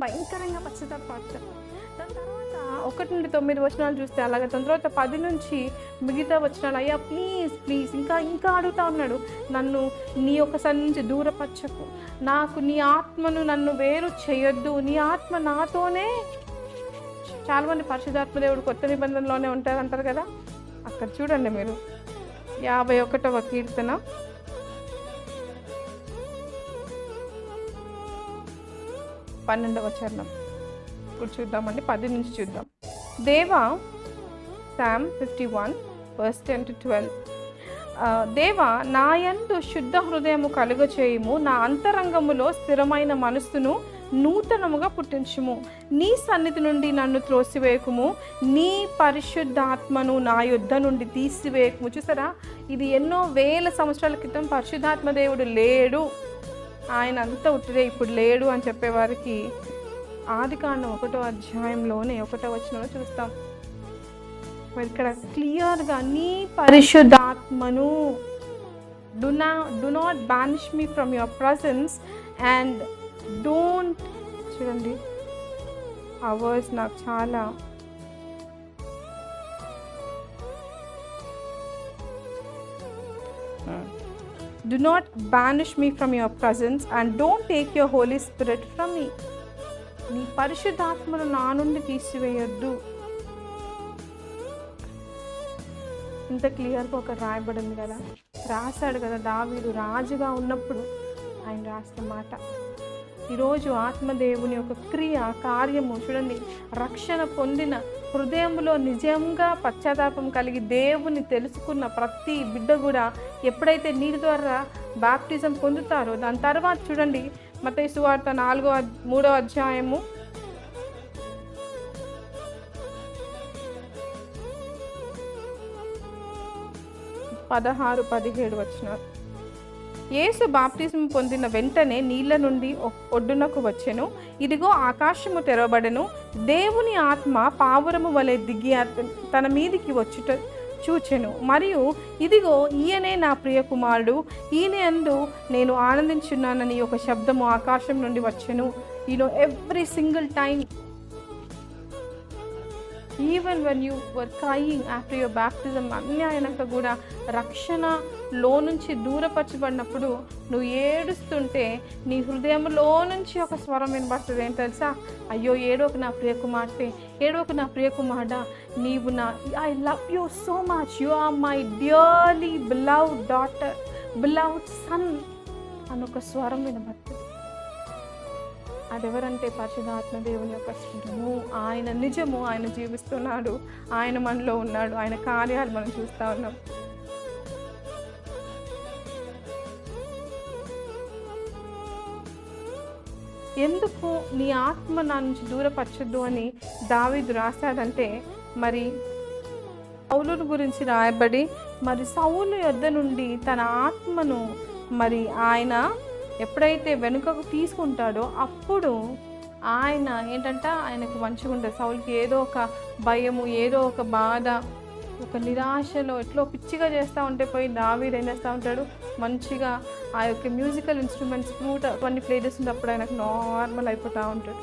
భయంకరంగా పశ్చాత్తాపడతారు దాని తర్వాత ఒకటి నుండి తొమ్మిది వచనాలు చూస్తే అలాగే దాని తర్వాత పది నుంచి మిగతా వచనాలు అయ్యా ప్లీజ్ ప్లీజ్ ఇంకా ఇంకా అడుగుతా ఉన్నాడు నన్ను నీ యొక్క సన్ నుంచి దూరపరచకు. నాకు నీ ఆత్మను నన్ను వేరు చేయొద్దు. నీ ఆత్మ నాతోనే చాలామంది పరిశుధాత్మదేవుడు కొత్త నిబంధనలోనే ఉంటారు అంటారు కదా. అక్కడ చూడండి మీరు. యాభై ఒకటవ కీర్తన. పన్నెండవ చరణం. ఇప్పుడు చూద్దామండి. పది నుంచి చూద్దాం. దేవా psalm fifty one verse ten to twelve దేవా నా యందు శుద్ధ హృదయము కలుగచేయుము. నా అంతరంగములో స్థిరమైన మనస్సును నూతనముగా పుట్టించుము. నీ సన్నిధి నుండి నన్ను త్రోసివేయకుము నీ పరిశుద్ధాత్మను నా యుద్ధ నుండి తీసివేయకుము చూసారా? ఇది ఎన్నో వేల సంవత్సరాల క్రితం పరిశుద్ధాత్మ దేవుడు లేడు. ఆయన అంతా ఉట్టిదే ఇప్పుడు లేడు అని చెప్పేవారికి ఆది కాండం ఒకటో అధ్యాయంలోనే ఒకటో వచనంలో చూస్తాం. మరి ఇక్కడ క్లియర్గా నీ పరిశుద్ధాత్మను do not do not banish me from your presence and don't చూడండి ఆ వర్డ్స్ నాకు చాలా Do not banish me from your presence and don't take your Holy Spirit from me. నీ పరిశుద్ధాత్మను నా నుండి తీసివేయొద్దు ఇంత క్లియర్గా ఒక రాయబడింది కదా రాశాడు కదా దావీడు రాజుగా ఉన్నప్పుడు ఆయన రాసిన మాట ఈరోజు ఆత్మదేవుని యొక్క క్రియ కార్యము చూడండి. రక్షణ పొందిన హృదయంలో నిజంగా పశ్చాత్తాపం కలిగి దేవుని తెలుసుకున్న ప్రతి బిడ్డ కూడా ఎప్పుడైతే నీటి ద్వారా బాప్టిజం పొందుతారో దాని తర్వాత చూడండి. మత సువార్త నాలుగో మూడో అధ్యాయము. పదహారు పదిహేడు వచ్చినారు యేసు బాప్తిజం పొందిన వెంటనే నీళ్ళ నుండి ఒడ్డునకు వచ్చెను. ఇదిగో ఆకాశము తెరవబడెను. దేవుని ఆత్మ పావురము వలె దిగి తన మీదికి వచ్చుట చూచెను. మరియు ఇదిగో ఈయనే నా ప్రియ కుమారుడు. ఈయన అందు నేను ఆనందించున్నానని ఒక శబ్దము ఆకాశం నుండి వచ్చెను. You know every single time even when you were crying after your baptism అన్నీ అయినాక కూడా రక్షణలో నుంచి దూరపరచబడినప్పుడు నువ్వు ఏడుస్తుంటే నీ హృదయంలో నుంచి ఒక స్వరం వినబడుతుంది. ఏం తెలుసా? అయ్యో ఏడోకి నా ప్రియ కుమార్తె ఏడోక నా ప్రియ కుమారుడ నీవు నా I love you so much you are my dearly beloved daughter beloved son అని ఒక స్వరం వినబడుతుంది. అదెవరంటే పరిశుధాత్మ దేవుని యొక్క స్వరము. ఆయన నిజము ఆయన జీవిస్తున్నాడు. ఆయన మనలో ఉన్నాడు. ఆయన కార్యాలు మనం చూస్తూ ఉన్నాం. ఎందుకు నీ ఆత్మ నా నుంచి దూరపరచద్దు అని దావీదు రాశాడంటే మరి సౌలుని గురించి రాయబడి మరి సౌలు యొద్ద నుండి తన ఆత్మను మరి ఆయన ఎప్పుడైతే వెనుకకు తీసుకుంటాడో అప్పుడు ఆయన ఏంటంటే ఆయనకు మంచిగా ఉంటుంది. సౌలుకి ఏదో ఒక భయము ఏదో ఒక బాధ ఒక నిరాశలో ఎట్లో పిచ్చిగా చేస్తూ ఉంటే పోయి దావీదు ఏం చేస్తూ ఉంటాడు? మంచిగా ఆ యొక్క మ్యూజికల్ ఇన్స్ట్రుమెంట్స్ ఫ్లూట్ అవన్నీ ప్లే చేస్తున్నప్పుడు ఆయనకు నార్మల్ అయిపోతూ ఉంటాడు.